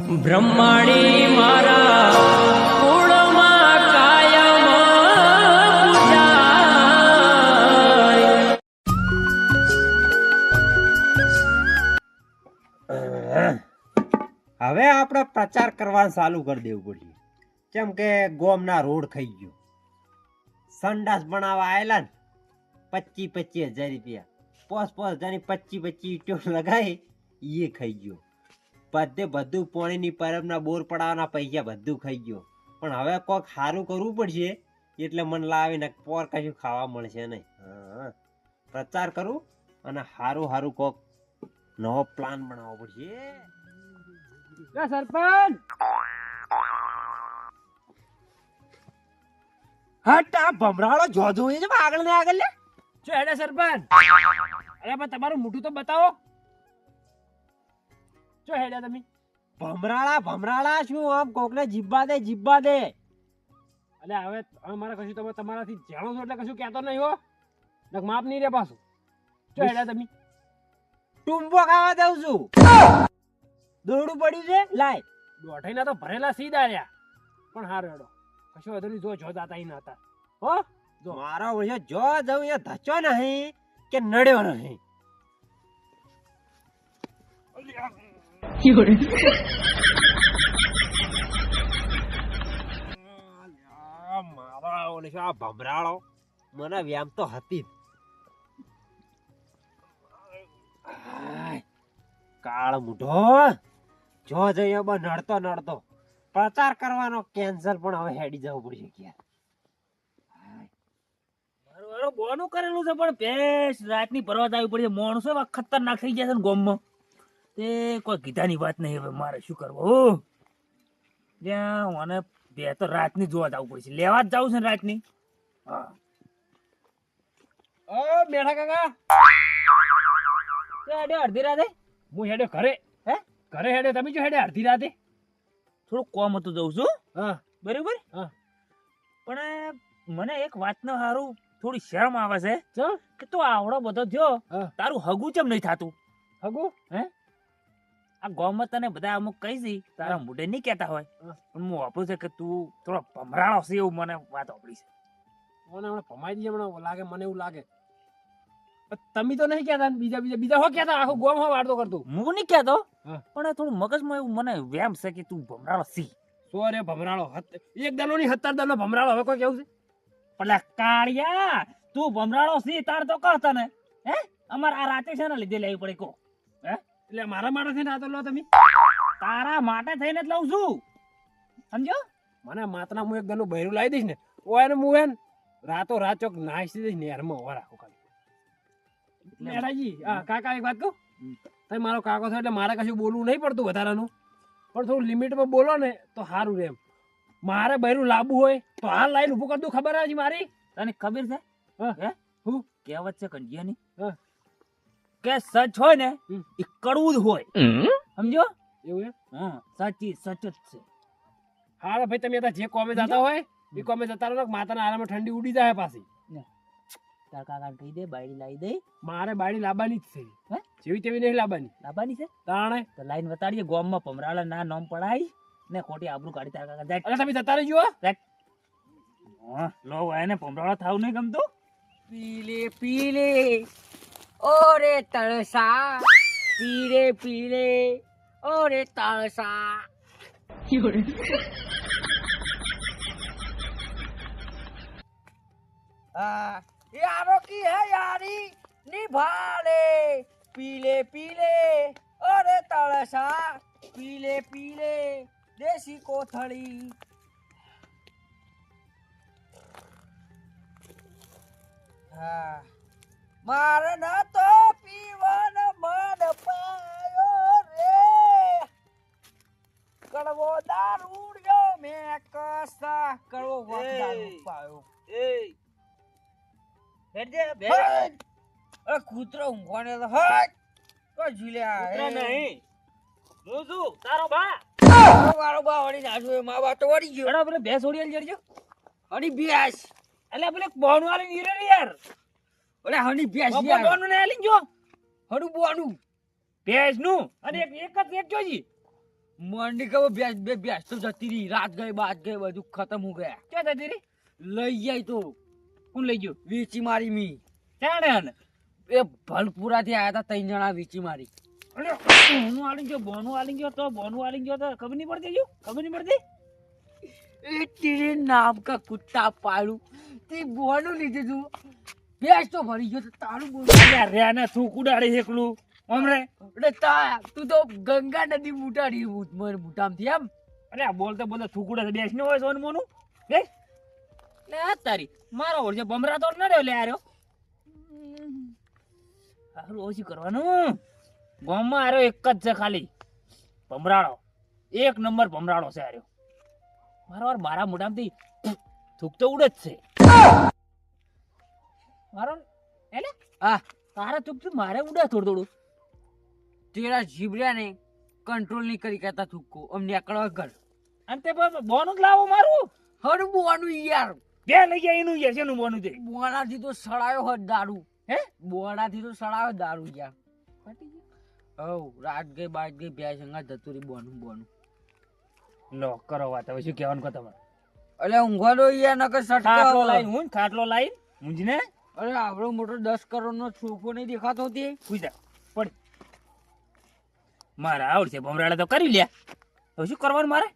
બ્રહ્માણી મારા કુળમાં કાયમ હવે આપણે પ્રચાર કરવાનું ચાલુ કરી દેવું પડશે કેમ કે ગોમના રોડ ખાઈ ગયો. સંડાસ બનાવવા આવેલા ને પચીસ પચીસ હજાર રૂપિયા. પોસ પોસ હજારની પચીસ પચીસ ઈટો લગાવી એ ખાઈ ગયો. બધે બધું પાણીની પરબના બોર પડાવવાના પૈસા બધું ખાઈ ગયો. પણ હવે કોઈક સારું કરવું પડશે એટલે મન લાવીને પોર કશું ખાવા મળશે નહીં. પ્રચાર કરું અને સારું સારું કોક નવો પ્લાન બનાવવો પડશે. સરપંચ! હટ આ ભમરાળો જોજો એ જ આગળ ને આગળ લે જો હેડે સરપંચ! અરે પણ તમારું મોઢું તો બતાવો. શું હેડ્યા તમે. ભમરાળા ભમરાળા શું આમ કોકને જીબ્બા દે જીબ્બા દે? અને હવે મારે કશું તમે તમારાથી જાણો છો એટલે કશું કહેતો નહીં હો. નક માપ નહીં રે પાછું. શું હેડ્યા તમે. ટુંબો ખાવા દઉં છું. દોરડું પડ્યું છે? લાય. દોઢાઈના તો ભરેલા સીધા રહ્યા. પણ હાર હેડો. કશું વધુ જો જો દાતા ઈ ના હતા. હો? જો. મારો વળ્યો જો જઉં એ ધચો નહીં કે નડ્યો નહીં. આ મારો ઓલે આ જો જઈએ નડતો નડતો પ્રચાર કરવાનો કેન્સલ પણ હવે હેડી જવું પડશે ક્યાં બોનું કરેલું છે, પણ ભેંસ રાતની પરવાત આવી પડી છે. માણસો ખતરનાક થઈ છે ને ગોમમાં. તે કોઈ કીધાની વાત નહીં હવે મારે શું કરવું ત્યાં મને બે તો રાતની જોવા જવું પડશે. લેવા જ જવું છે ને રાતની? હા. ઓ બેઠા કાકા. હેડે અડધી રાતે? હું હેડે ઘરે. હે? ઘરે હેડે તમે જો હેડે અડધી રાતે? થોડું કોમ હતું જઉં છું હા. બરાબર? હા. પણ મને એક વાતનો સારું થોડી શરમ આવે છે? કે તું આવડો બધો થયો હા. તારું હગું ચમ નહીં થાતું? હગુ? આ ગોમત તને બધા અમુક કહી દી તારા. મોઢે નહીં કહેતા હોય. પણ હું વાપરું છે કે તું થોડો ભમરાળો છે એવું મને વાત વાપરી છે. મને હમણાં ભમાઈ દઈએ હમણાં લાગે મને એવું લાગે. તમે તો નહીં કહેતા બીજા બીજા બીજા હો કહેતા આખો ગોમ હો વાર્તો કરતો. હું નહીં કહેતો. પણ થોડું મગજમાં એવું મને વ્યામ છે કે તું ભમરાળો સી સો રે ભમરાળો હત- એક દાનો ની સત્તર દાનો ભમરાળો હવે કોઈ કેવું છે? પેલા કાળિયા તું ભમરાળો સી તાર તો કહતા તને. હે? અમાર આ રાતે છે ને લીધે લેવી પડે કો એટલે મારા માટે થઈને આતો લો તમે. તારા માટે થઈને જ લઉં છું. સમજો? મને માતના હું એક દાનો બહેરું લાવી દઈશ ને ઓય ને હું એને. રાતો રાત ચોક નાસી દઈશ નેરમાં ઓવા રાખો ખાલી. મેડાજી હા કાકા એક વાત કહું? તમે મારો કાકો છો એટલે મારે કશું બોલવું નહીં પડતું વધારાનું. પણ થોડું લિમિટમાં બોલો ને તો સારું રહે એમ. મારે બહેરું લાવવું હોય તો હાલ લાઈન ઊભું કરી દઉં ખબર છે મારી? તને ખબર છે? હા. હે? હું? કહેવત છે કંડિયાની હા. કે સચ હોય ને એ કડવું જ હોય. સમજો? એવું હા સાચી સચ જ છે. હા ભાઈ તમે જે કોમે જતા હોય એ કોમે જતા રહો ને માતાના આરામાં ઠંડી ઉડી જાય પાછી. તાર કાકા કહી દે બાયડી લાવી દે. મારે બાળી લાવવાની જ છે. હે? જેવી તેવી નહીં લાવવાની લાવવાની છે? તાણે? તો લાઈન વતાડીએ ગોમમાં પમરાળા ના નામ પડાય. ને ખોટી આબરૂ કાઢી તાર કાકા. જાય અરે તમે જતા રહેજો હો. હા, લો એને પમરાળા થાવ નહીં ગમતું. પીલે પીલે. ઓરે તળસા પીરે પીરે ઓરે તળસા यारों की है यारी निभाले पीले पीले अरे तड़सा पीले पीले देसी कोथड़ी हाँ મારે ન તો પીવન મન પાયો રે. કડવો દારૂડિયો મે કસા. કડવો વખ પાયો એ. બેઠજે બેડ અરે કૂતરો ઊંઘવાને તો હટ તો ઝૂલ્યા કૂતરો નહીં. હું છું તારો બા. મારો બા વળી મા બા તો વળી ગયો. અરે પેલે ભેંસ ઓડિયલ જડજો અડી ભેંસ. એટલે પેલે બોન વાળી નીરે યાર. ઓલે હની ભેંસ બાપા. બોનું ને લઈ જો. હડુ બોનું. ભેંસનું અને એક એક જ એક જોજી. મંડી કે ભેંસ બે ભેંસ તો જતી રહી. રાત ગઈ બાત ગઈ બધું ખતમ હો ગયા. કે જતી રહી? લઈ જાય તો. કોણ લઈ ગયો? વીચી મારી મી. ચાણે એ ભલપુરા થી આયા હતા ત્રણ જણા વીચી મારી. બોનું આલી ગયો બોનું આલી ગયો તો બોનું આલી ગયો તો ખબર નહીં પડતી ગયું ખબર નહીં પડતી? એ તેરે નામ કા કુત્તા પાડું. તે બોનું લીધું તું. બેસ તો ભરી ગયો તારું બોલ અલ્યા રે ને થૂક ઉડાડે એકલું. ઓમ એટલે તા, તું તો ગંગા નદી મુટાડી મને મુટામથી એમ. અરે બોલતો બોલતો થૂક ઉડાડે બેસ ને હોય સોન મોનું? બેસ લે, આ તારી. મારો ઓળશે બમરા તો ન રહ્યો, લે આર્યો હારું, ઓછું કરવાનું. ગામમાં આર્યો એક જ છે ખાલી. ભમરાળો. એક નંબર ભમરાળો છે આર્યો મારો વાર મારા મોઢામાંથી થૂક તો ઉડે જ છે. મારો એટલે હા. તારા થૂક તો મારે ઉડે થોડું થોડું તેરા જીબડ્યા ને કંટ્રોલ નહીં કરી કહેતા થૂકો. અમને આકડવા કર અને તે બોનું જ લાવો મારું. હર બોનું યાર. બે લઈ ગયા એનું યાર શેનું બોનું તે બોણાથી તો સડાયો હોત દારૂ. હે? બોણાથી તો સડાયો દારૂ યાર. હવ રાત ગઈ બાજ ગઈ બે સંગા ધતુરી બોનું બોનું. લો કરો વાત. હવે શું કહેવાનું કહો તમારે? અલે ઊંઘવાનો યાર નકર સટકો લાઈન હું ખાટલો લાઈન મુંજને અરે, આવડો મોટો દસ કરોડ નો સોફો નહીં દેખાતો તે. આવડશે ભમરાડા તો કરી લ્યા. હવે શું કરવાનું મારે?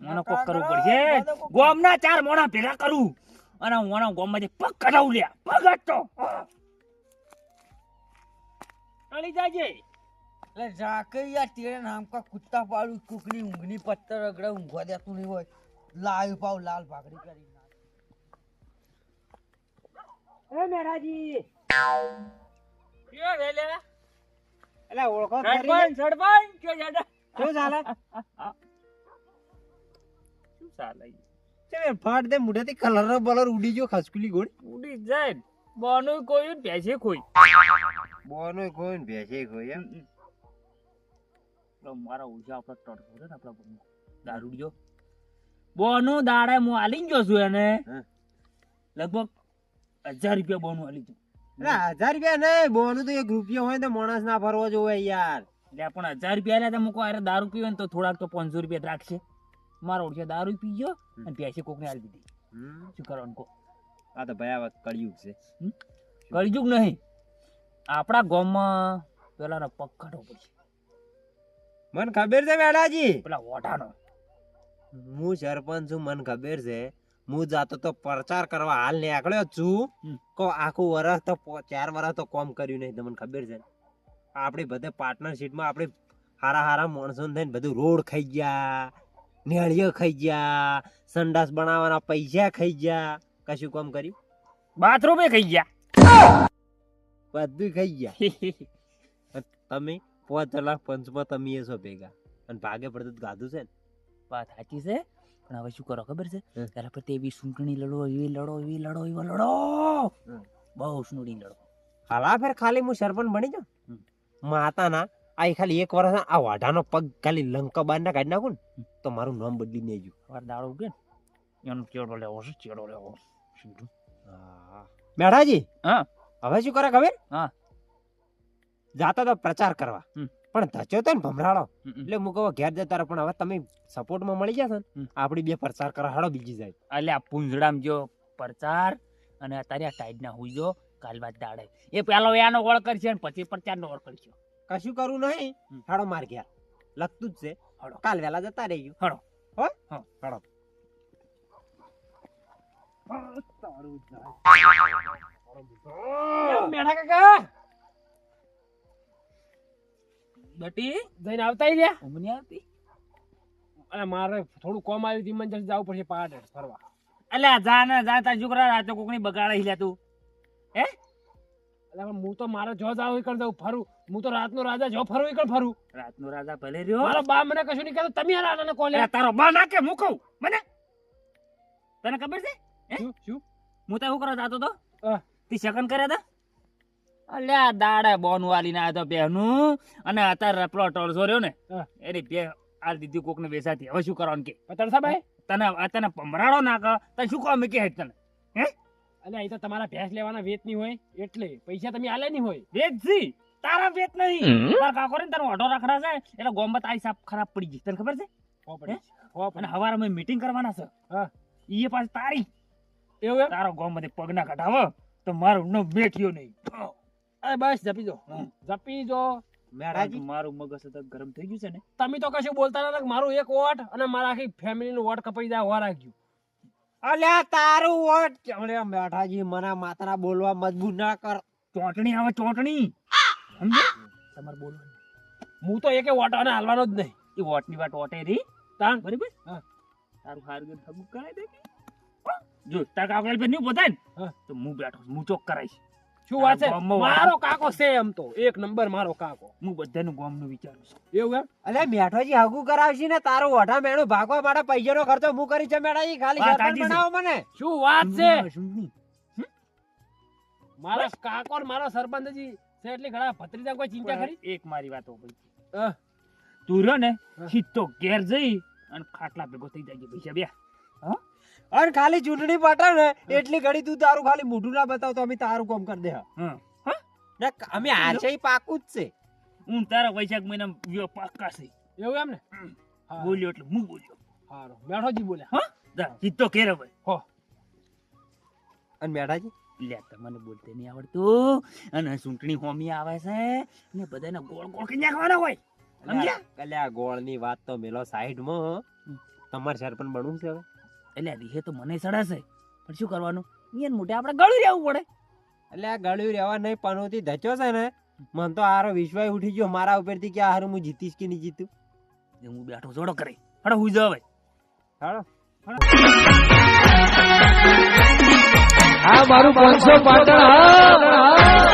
મને કોક કરવું પડશે. ગોમના ચાર મોણા ભેગા કરું. અને ઓના ગોમમાંથી પગ કઢાવું લ્યા. પગ જ તો ટળી જાજે. એટલે જાકે યાર તેરે નામ કા કુત્તા પાડું કુકની ઊંઘની પત્તર અગડે ઊંઘવા દેતું નહીં હોય. લાલ પાવ લાલ ભાગડી કરી એ મેરાજી. એટલે ઓળખો ખરી સરપંચ સરપંચ કે જાડા શું ચાલે શું ચાલે ચમ ફાટ દે મુઢેથી કલર બલર ઉડી ગયો ખસકુલી ગોળ. ઉડી જાય બોનું કોઈ ભેસે કોઈ બોનો કોઈ ને ભેસે કોઈ એમ. મારા ઉજા આપણા તડકો છે ને આપણા ગામમાં. દારૂડિયો બોનું દાડે હું આલી ગયો છું એને. લગભગ હજાર રૂપિયા બોનું આલી ના હજાર રૂપિયા નહીં બોનું તો એક રૂપિયો હોય તો માણસ ના ફરવો જોવે યાર. એટલે પણ હજાર રૂપિયા લે તો મૂકો અરે દારૂ પીવે ને તો થોડાક તો પાંચસો રૂપિયા રાખશે. મારો ઓળખ્યા દારૂ પી ગયો અને પૈસે કોકને આલી દીધી. શું કરવાનું કો આ તો ભયાવક કળિયુગ છે. કળિયુગ નહીં. આપણા ગામમાં પેલાનો પગ કાઢવો પડશે. મને ખબર છે મેડાજી? પેલા ઓઢાનો હું સરપંચ છું મને ખબર છે. હું જાતો તો પ્રચાર કરવા હાલ નીકળ્યો છું. કો આખું વર્ષ તો ચાર વર્ષ તો કોમ કર્યું નહીં તમને ખબર છે આપણે બધે પાર્ટનરશીપમાં આપણે હારા હારા માણસો થઈને બધું રોડ ખાઈ ગયા નેળીઓ ખાઈ ગયા સંડાસ બનાવવાના પૈસા ખાઈ ગયા. કશું કોમ કર્યું? બાથરૂમે ખાઈ ગયા. બધું ખાઈ ગયા. તમે પાંચ લાખ પંચમાં તમે એ છો ભેગા. અને ભાગે પડતું ગાધું છે ને? વાત સાચી છે. પણ હવે શું કરો ખબર છે? ત્યારે પર એવી સૂંટણી લડો એવી લડો એવી લડો એવી લડો! બહુ ચૂંટણી લડો. હાલા ફેર ખાલી હું સરપંચ બની જાઉં. માતાના આ ખાલી એક વર્ષ આ વાઢાનો પગ ખાલી લંકા બહાર ના કાઢી નાખું ને તો મારું નામ બદલી નહીં ગયું વાર દાડો ઉગે ને એનો ચેડો લેવો છે ચેડો લેવો સીધું. મેઢાજી હા. હવે શું કરે ખબર? હા. જાતા તો પ્રચાર કરવા. પણ ધચ્યો તો ને ભમરાળો. એટલે હું કહું ઘેર જતા પણ હવે તમે સપોર્ટમાં મળી જશો ને. આપડી બે પ્રચાર કરવા હાડો બીજી જાય એટલે આ પૂંજડામ જો પ્રચાર અને અત્યારે આ ટાઈડ હુઈજો હુઈ જો કાલ બાદ દાડે. એ પેલો એનો ઓળ કરશે ને પછી પ્રચાર નો ઓળ કરશે. કશું કરવું નહીં. હાડો માર ઘેર. લગતું જ છે. હાડો. કાલ વેલા જતા રહીશું હાડો. હો? હા. હાડો. મેઠા કાકા! બટી? જઈને આવતા રહ્યા? ઊંઘ આવતી? અને મારે થોડું કોમ આવ્યું હતી મને જવું પડશે પહાડ ફરવા. એટલે જા ને જા તાર છોકરા રાતો કોકની બગાડે લે તું. એટલે પણ હું તો મારે જો જાવ કણ દઉં ફરું. હું તો રાતનો રાજા જો ફરું કણ ફરું. રાતનો રાજા ભલે રહ્યો. મારો બા મને કશું નહીં કહેતો તમે રાજાને કોલે તારો બા નાખે હું કહું મને? તને ખબર છે? શું શું? હું તો શું કરવા જાતો તો? હા. તી શકન કર્યા તા? અલ્યા દાડે બોન વાલીને આવ્યો તો બેનું અને અત્યારે પેલો ટોળસો રહ્યો ને એની બે આ દીધી કોકને વેસાતી હવે શું કરવાનું કે? પતણ સાહેબ તને તને પમરાડો નાખ તને શું કહો કે તને? હે? અને અહીં તો તમારા ભેંસ લેવાના વેત નહીં હોય. એટલે પૈસા તમે આલે નહીં હોય. વેચી તારા વેત નહીં. તાર કાકો ને તારો ઓઢો રાખડા છે. એટલે ગોમમાં આઈ સાપ ખરાબ પડી ગઈ. તને ખબર છે? હો પડી. હો? અને હવારે અમે મીટિંગ કરવાના છે. હા. ઈ પાછી તારી. એવું તારો ગોમ પગના પગ ના કઢાવો તો મારું ન બેઠ્યો નહીં. અરે બસ જપી જો. જપી જો. મારું મગજ તો ગરમ થઈ ગયું છે ને. તમે તો કશું બોલતા નતા કે મારું એક વોટ અને મારા આખી ફેમિલી નું વોટ કપાઈ જાય હોવા રાખ્યું અલ્યા તારું વોટ અલ્યા મેઠાજી મને માતરા બોલવા મજબૂર ના કર. ચોટણી આવે ચોટણી. સમજે તમારે બોલવા હું તો એકે વોટ અને હાલવાનો જ નહીં. એ વોટની વાત વોટે રહી તાણ બરાબર? હા. તારું હારું ગયું હગું કરાય દે જો તાર કાગળ પર નહીં પોતાય ને. તો હું બેઠો હું ચોક કરાઈશ શું વાત છે. મારો કાકો છે એમ તો. એક નંબર મારો કાકો. હું બધાનું ગામનું વિચારું છું. એવું એમ? અલે મેઠોજી હગુ કરાવશી ને તારો ઓઠા મેણું ભાગવા માટે પૈસાનો ખર્ચો હું કરી છે મેઠાજી ખાલી સરપંચ બનાવો મને. શું વાત છે? મારા કાકો ને મારો સરપંચજી છે એટલી ઘણા ભત્રીજા કોઈ ચિંતા કરી ખરી? એક મારી વાત. હા. તું રહ્યો ને હા. સીધો ઘેર જઈ અને ખાટલા ભેગો થઈ જાય પૈસા બે અને ખાલી ચૂંટણી પટાવ ને એટલી ઘડી તું તારું ખાલી મોઢું ના બતાવ તો અમે તારું કામ કરી દે હા. ને અમે હારશે પાકું જ છે. હું તારા વૈશાખ મહિના પાક્કા છે. એવું એમ ને? બોલ્યો એટલે હું બોલ્યો. હારો. મેઠોજી બોલ્યા. હા? જા, સીધો ભાઈ હો. અને મેઠાજી લે તમને બોલતે નહીં આવડતું. અને ચૂંટણી હોમી આવે છે. ને બધાને ગોળ ગોળ કરી નાખવાના હોય. સમજ્યા? અલ્યા ગોળની વાત તો મેલો સાઈડમાં. તમારે સરપંચ બનવું છે હવે? એટલે રીહે તો મને સડાશે. પણ શું કરવાનું? ઈયન મોટે આપણે ગળ્યું રહેવું પડે. એટલે આ ગળ્યું રહેવા નહીં પનોતી ધચ્યો છે ને મને તો હારો વિશ્વાસ ઉઠી ગયો મારા ઉપરથી કે આ હારું હું જીતીશ કે નહીં જીતું. હું બેઠો જોડો કરે. હડો હું જાવ હવે. હા મારું પાંચસો પાટણ હા.